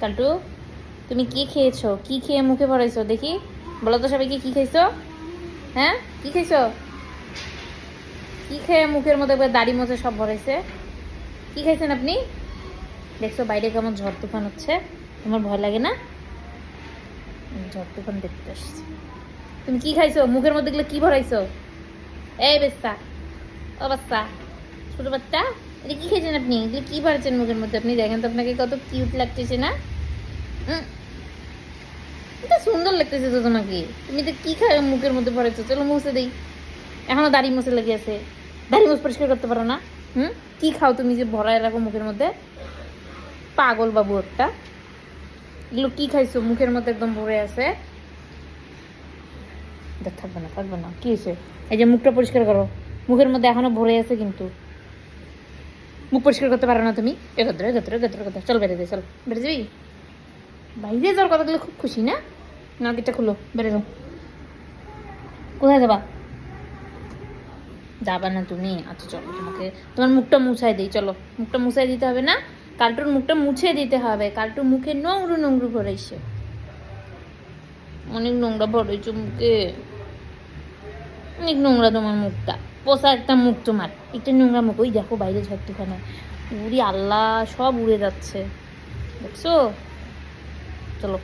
কাল্টু, তুমি কি খেয়েছো? কি খেয়ে মুখে ভরাইছো দেখি। বলো তো সবাইকে কি খাইছো? হ্যাঁ? কি খাইছো? কি খেয়ে মুখের মধ্যে দাড়ি মধ্যে সব ভরাইছে? কি খাইছেন আপনি? দেখছ, বাইরে কেমন ঝড় তুফান হচ্ছে। তোমার ভয় লাগে না? ঝড় তুফান দেখতে আসছি। তুমি কি খাইছো? মুখের মধ্যে গেলে কি ভরাইছো? এই বেস্তা। ও বাচ্চা, ছোট বাচ্চা। এটা কি খেয়েছেন আপনি? এগুলো কি ভরেছেন মুখের মধ্যে? আপনি দেখেন তো আপনাকে কত কিউট লাগতেছে না? এটা সুন্দর লাগতেছে তো তোমাকে। তুমি তো কি খায় মুখের মধ্যে ভরেছো চলো মুছে দেই। এখনও দাড়ি মুছে লেগে আছে। দাড়ি মুছ পরিষ্কার করতে পারো না। হুম? কি খাও তুমি যে ভরায় রাখো মুখের মধ্যে? পাগল বাবু একটা। এগুলো কি খাইছো? মুখের মধ্যে একদম ভরে আছে। থাকবে না থাকবে না। কি হয়েছে? এই যে মুখটা পরিষ্কার করো। মুখের মধ্যে এখনও ভরে আছে কিন্তু। মুখ পরিষ্কার করতে পারো না তুমি? এগোত্র এগোত্র এগোত্র এগোত্র চল বেড়ে দে চল। বেড়ে যাবি? বাইরে যাওয়ার কথাগুলো খুব খুশি, না? না, গেটটা খুলো, বেড়ে যাও। কোথায় যাবা? যাবা না তুমি? আচ্ছা চলো, তোমাকে তোমার মুখটা মুছাই দিই, চলো। মুখটা মুছাই দিতে হবে না? কালটুর মুখটা মুছে দিতে হবে। কালটুর মুখে নোংরু নোংরু ভরাইছে অনেক নোংরা ভরেছো মুখে। অনেক নোংরা তোমার মুখটা। পোষা একটা মুখ তোমার। একটা নোংরা মুখ, ওই দেখো বাইরে ঝড়টুখানে। উড়ি আল্লাহ, সব উড়ে যাচ্ছে। দেখছ? চলো।